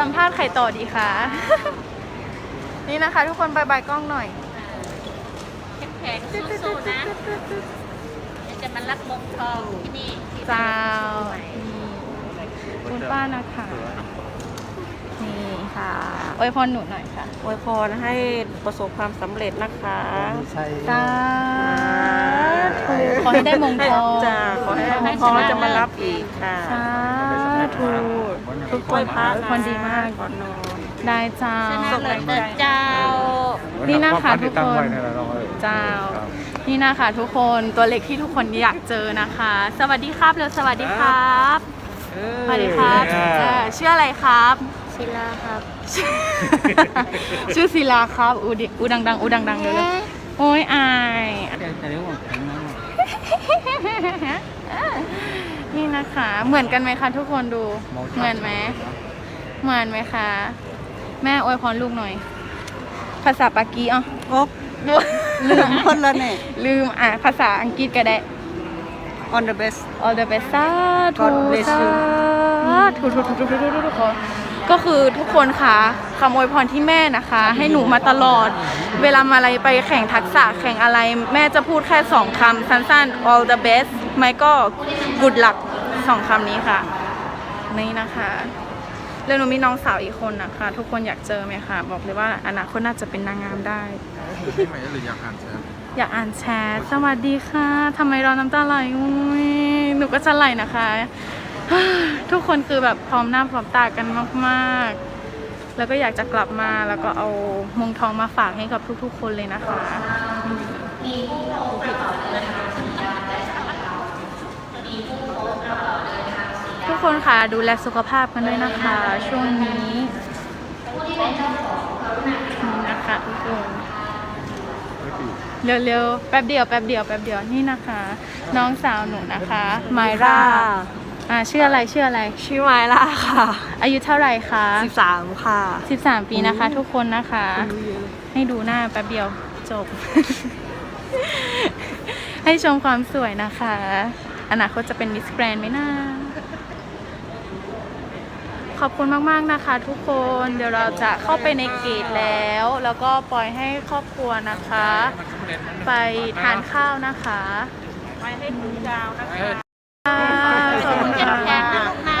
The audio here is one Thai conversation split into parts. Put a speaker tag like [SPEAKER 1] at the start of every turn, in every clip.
[SPEAKER 1] สัมภาษณ์ใครต่อดีคะ นี่นะคะ ทุกคนบายบายกล้องหน่อย
[SPEAKER 2] เข้มแข็งสู้ๆนะเดี๋ยวจะมารับมงทองที่นี่ที่
[SPEAKER 1] เจ้า
[SPEAKER 2] ใหม่
[SPEAKER 1] นี่คุณป้านะคะ นี่ค่ะอวยพรหนูหน่อยค่ะ
[SPEAKER 3] อวยพรให้ประสบความสำเร็จนะคะ
[SPEAKER 4] ใช่
[SPEAKER 1] สาธุขอให้ได้มงทอง
[SPEAKER 3] จ้าขอให้ได้มงทองแล้วจะมารับอีกค่ะ
[SPEAKER 1] สาธุ ทุกคน
[SPEAKER 3] พระ
[SPEAKER 1] ทุกคนดีมาก
[SPEAKER 3] ก่อนนอน
[SPEAKER 1] ได้เจ้า
[SPEAKER 2] ชนะเลยเดินเจ้า
[SPEAKER 1] นี่นะคะทุกคน
[SPEAKER 4] ตั้งไว้เนี่ยแหละน้องเอ้ย
[SPEAKER 1] เจ้า
[SPEAKER 4] ครับ
[SPEAKER 1] นี่นะคะทุกคนตัวเล็กที่ทุกคนอยากเจอนะคะ สวัสดีครับเร็วสวัสดีครับ สวัสดีครับเออชื่ออะไรครับ
[SPEAKER 2] ศิลาครับ
[SPEAKER 1] ชื่อศิลาครับอูดิอูดังๆอูดังๆเร็วๆโอ้ยอาย นี่นะคะ เหมือนกันไหมคะทุกคนดู เหมือนไหมเหมือนไหมคะ แม่อวยพรลูกหน่อย ภาษาปากีอะ
[SPEAKER 3] โอ๊ะลืมคนละเนี่ย
[SPEAKER 1] ลืมอะภาษาอังกฤษก็ได้
[SPEAKER 3] on the best
[SPEAKER 1] all the best สาธุ
[SPEAKER 3] God bless you
[SPEAKER 1] สาธุทุกทุกทุกทุกทุกทุกคนก็คือทุกคนค่ะคำอวยพรที่แม่นะคะ ให้หนูมาตลอด เวลามาอะไรไปแข่งทักษะแข่งอะไร แม่จะพูดแค่สองคำสั้นๆ all the best ไม่ก็ good luck สองคำนี้ค่ะ นี่นะคะแล้วหนูมีน้องสาวอีกคนนะคะทุกคนอยากเจอไหมคะบอกเลยว่าอนาคตน่าจะเป็นนางงามได้
[SPEAKER 4] ที่ไหนหรืออยากอ่านแชท
[SPEAKER 1] อยากอ่านแชทสวัสดีค่ะทำไมเราน้ำตาไหลอุ้ยหนูก็จะไหลนะคะ ทุกคนคือแบบพร้อมหน้าพร้อมตากันมากๆ แล้วก็อยากจะกลับมาแล้วก็เอามงทองมาฝากให้กับทุกๆ คนเลยนะคะ ทุก คนค่ะ ดูแลสุขภาพกันด้วยนะคะ ช่วงนี้นี่นะคะทุกคนเร็วๆ แป๊บเดียวแป๊บเดียวแป๊บเดียวนี่นะคะ น้องสาวหนูนะคะไมราอ่าชื่ออะไรชื่ออะไร
[SPEAKER 3] ชื่อไมล่าค่ะ
[SPEAKER 1] อายุเท่าไหร่คะ
[SPEAKER 3] 13 ค่ะ
[SPEAKER 1] 13 ปีนะคะ ทุกคนนะคะ ให้ดูหน้าแป๊บเดียวจบ ให้ชมความสวยนะคะ อนาคตจะเป็นมิสแกรนไหมนะ ขอบคุณมากๆนะคะ ทุกคนเดี๋ยวเราจะเข้าไปในเกตแล้ว แล้วก็ปล่อยให้ครอบครัวนะคะ ไปทานข้าวนะคะ
[SPEAKER 3] ไปให้ถึงดาวนะคะ
[SPEAKER 1] ขอบคุณ
[SPEAKER 2] เข้ม
[SPEAKER 1] ค่ะ
[SPEAKER 2] แข็งนะลูกนะ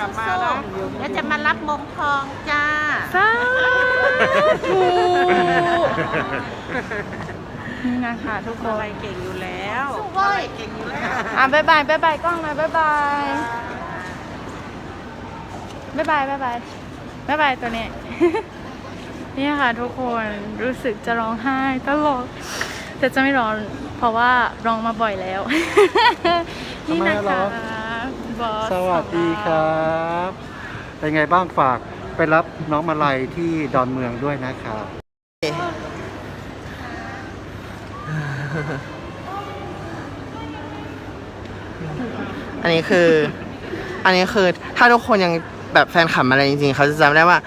[SPEAKER 2] สู้ๆแล้วจะมารับมงทองจ้า
[SPEAKER 1] สาธุนี่นะคะทุกคน
[SPEAKER 3] ไปเก่งอยู่แล้ว
[SPEAKER 2] สู้เว้ย
[SPEAKER 3] เก่งอยู่แล้ว
[SPEAKER 1] อะบายบายบายบายกล้องหน่อยบายบาย บายบายบายบายบายบายตัวเนี้ยนี่ค่ะทุกคนรู้สึกจะร้องไห้ตลอดแต่จะไม่ร้องเพราะว่าร้องมาบ่อยแล้ว นี่นะ
[SPEAKER 4] ทำไมร้
[SPEAKER 1] คะ
[SPEAKER 4] อง
[SPEAKER 1] บอส
[SPEAKER 4] สวัสดีครับ เป็นไงบ้างฝากไปรับน้องมาลัยที่ดอนเมืองด้วยนะครับ
[SPEAKER 5] อันนี้คือ อันนี้คือถ้าทุกคนยัง แบบแฟนคลับมาลัยจริงๆเขาจะจำได้ว่า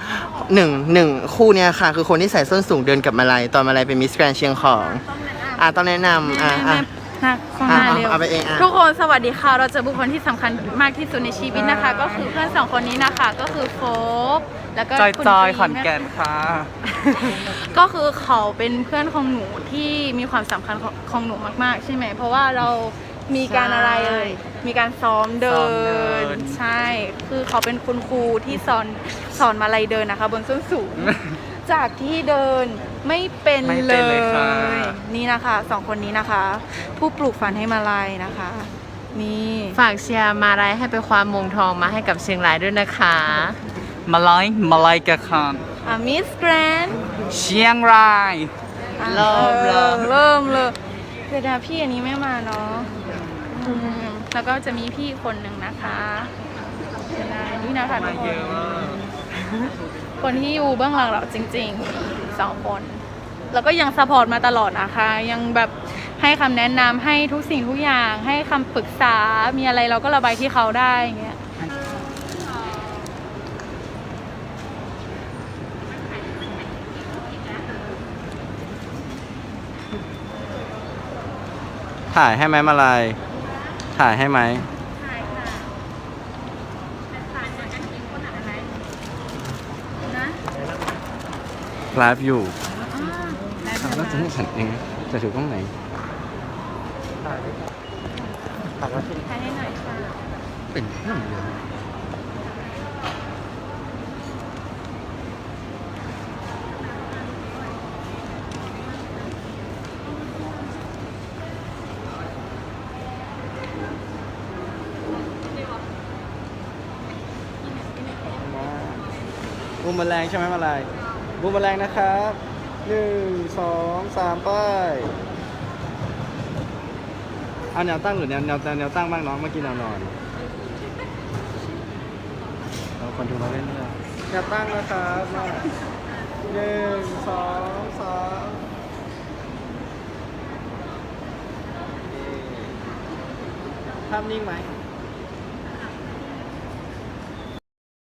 [SPEAKER 5] หนึ่งหนึ่งคู่เนี้ยค่ะ คือคนที่ใส่ส้นสูงเดินกับมาลัยตอนมาลัยเป็นมิสแกรนเชียงของ อะต้องแนะนำอะอะ
[SPEAKER 1] หนักข้างหน้า
[SPEAKER 5] อะ
[SPEAKER 1] เร็ว
[SPEAKER 5] เอาไปเองอะ
[SPEAKER 1] ทุกคนสวัสดีค่ะ เราเจอบุคคลที่สำคัญมากที่สุดในชีวิตนะคะ ก็คือเพื่อนสองคนนี้นะคะ ก็คือโฟบแล้วก็
[SPEAKER 6] จอย
[SPEAKER 1] คุณ
[SPEAKER 6] จอย
[SPEAKER 1] กรี
[SPEAKER 6] ขอนแก่นค่ะ
[SPEAKER 1] ก็คือเขาเป็นเพื่อนของหนูที่มีความสำคัญของของหนูมากๆ ใช่ไหม เพราะว่าเรา มีการอะไรเอ่ยมีการซ้อมเดิ
[SPEAKER 6] ซ้อมเดิ
[SPEAKER 1] น
[SPEAKER 6] น
[SPEAKER 1] ใช่ คือเขาเป็นคุณครูที่สอนสอนมาลัยเดินนะคะ บนส้นสูง จากที่เดินไม่เป็น
[SPEAKER 6] ไม่
[SPEAKER 1] เล
[SPEAKER 6] เป็นเลยค่ะ
[SPEAKER 1] ยนี่นะคะสองคนนี้นะคะ ผู้ปลูกฝันให้มาลัยนะคะ นี่
[SPEAKER 7] ฝากเชียร์มาไรายให้ไปความมงทองมาให้กับเชียงรายด้วยนะคะ
[SPEAKER 6] มาลายมาลายกะคอน
[SPEAKER 1] อะมิสแกรน
[SPEAKER 6] เชียงราย
[SPEAKER 7] เริ่มเริ่ม
[SPEAKER 1] เริ่มเลยเดี๋ยวนะพี่อันนี้ไม่มาเนาะอืม แล้วก็จะมีพี่คนหนึ่งนะคะเดี๋ยวนะนี่นะคะทุกคนคนที่อยู่เบื้องหลังเราจริงๆสองคน แล้วก็ยังสปอร์ตมาตลอดนะคะ ยังแบบให้คำแนะนำให้ทุกสิ่งทุกอย่าง ให้คำปรึกษา มีอะไรเราก็ระบายที่เขาได้อย่างเงี้ย
[SPEAKER 5] ถ่ายให้ไหมมาลาย ถ่ายให้ไหม
[SPEAKER 1] ถ่ายค่ะแป็นถ่ายจากการกินคนอะไรนะ
[SPEAKER 8] ไลฟ์อยู่แล้วจะให้ฉันเองจะถือตรงไหน
[SPEAKER 4] ถ่าย
[SPEAKER 1] ถ่ายให้หน่อยค่ะ
[SPEAKER 8] เป็นเรื่องเดียว
[SPEAKER 9] บูมแมลงใช่ไหมมาลายบูมแมลงนะครับหนึ่งสองสามไป้ายเอาแนวตั้งหรือแนวแนวแนวตั้งบ้างน้องเมื่อกี้แนวนอน
[SPEAKER 4] เราคนดูเราเล่นด้วย
[SPEAKER 9] แนวตั้งนะครับมาหนึ่งสองสามภาพนิ่งไหม